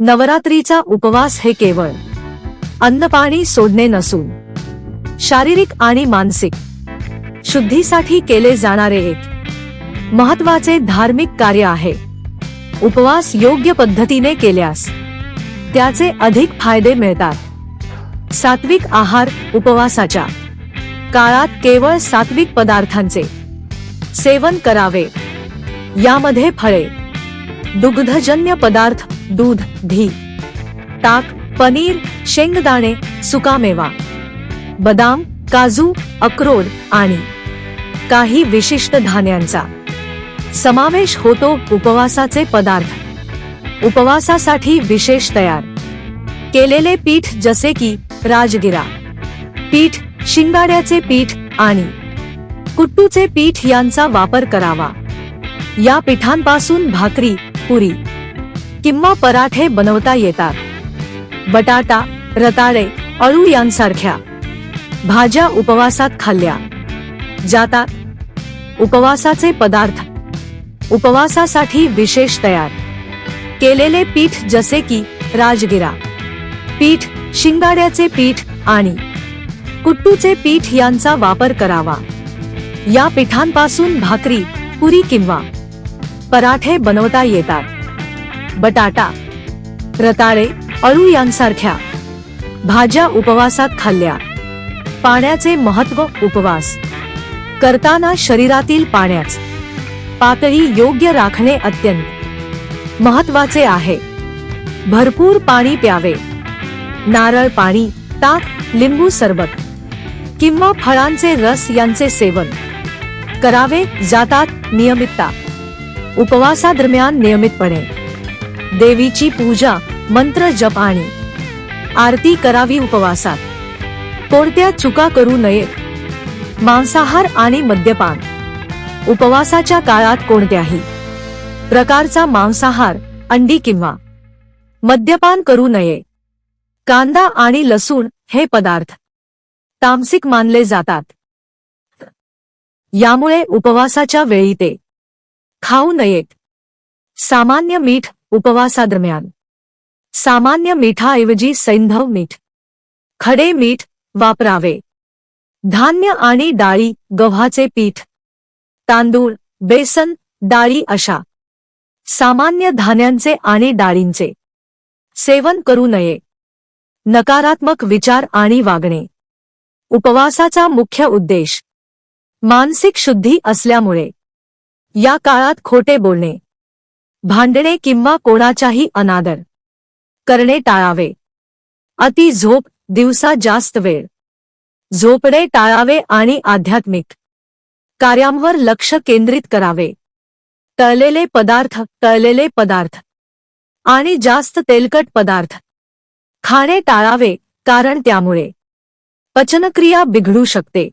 नवरात्रीचा उपवास हे केवळ अन्नपाणी सोडणे नसून शारीरिक आणि मानसिक शुद्धीसाठी केले जाणारे एक महत्त्वाचे धार्मिक कार्य आहे. उपवास योग्य पद्धतीने केल्यास त्याचे अधिक फायदे मिळतात. सात्विक आहार उपवासाच्या काळात केवळ सात्विक पदार्थांचे सेवन करावे यामध्ये फळे दुग्धजन्य पदार्थ दूध घी ताक पनीर शेंगदाणे सुकामेवा बदाम काजू अक्रोड आणि काही विशिष्ट धान्यांचा समावेश होतो उपवासाचे पदार्थ. उपवासासाठी विशेष तयार. केलेले पीठ जसे की राजगिरा पीठ शिंगाड्याचे पीठ आणि कुट्टूचे पीठ यांचा वापर करावा. या पिठांपासून भाकरी पुरी किंवा पराठे बनवता येतात. बटाटा रताळे अळू यांसारख्या भाज्या उपवासात खाल्ल्या. जातात उपवासाचे पदार्थ उपवासासाठी विशेष तयार. केलेले पीठ जसे की राजगिरा पीठ शिंगाड्याचे पीठ आणि कुट्टूचे पीठ यांचा वापर करावा. या पिठांपासून भाकरी पुरी किंवा पराठे बनवता येतात. बटाटा रताळे अळू यांसारख्या भाज्या उपवासात खाल्ल्या. पाण्याचे महत्त्व उपवास. करताना शरीरातील पाण्याच पातळी योग्य राखणे अत्यंत महत्त्वाचे आहे. भरपूर पाणी प्यावे. नारळ पाणी ताक लिंबू सरबत किंवा फळांचे रस यांचे सेवन करावे जातात नियमितता. उपवासादरम्यान नियमितपणे. देवीची पूजा मंत्र जप आणि आरती करावी उपवासात. कोणत्या चुका करू नयेत? मांसाहार आणि मद्यपान. उपवासाच्या काळात कोणत्याही प्रकारचा मांसाहार अंडी किंवा मद्यपान करू नये. कांदा आणि लसूण हे पदार्थ तामसिक मानले जातात. यामुळे उपवासाच्या वेळी ते खाऊ नयेत. सामान्य मीठ उपवासादरम्यान. सामान्य मिठाऐवजी सैंधव मीठ. खडे मीठ वापरावे. धान्य आणि डाळी गव्हाचे पीठ. तांदूळ बेसन डाळी अशा. सामान्य धान्यांचे आणि डाळींचे. सेवन करू नये. नकारात्मक विचार आणि वागणे. उपवासाचा मुख्य उद्देश. मानसिक शुद्धी असल्यामुळे. या काळात खोटे बोलणे. भांडणे किंवा कोणाचाही अनादर. करणे टाळावे. अति झोप दिवसा जास्त वेळ. झोपणे टाळावे आणि आध्यात्मिक. कार्यांवर लक्ष केंद्रित करावे. तळलेले पदार्थ तळलेले पदार्थ. आणि जास्त तेलकट पदार्थ. खाणे टाळावे कारण त्यामुळे. पचनक्रिया बिघडू शकते.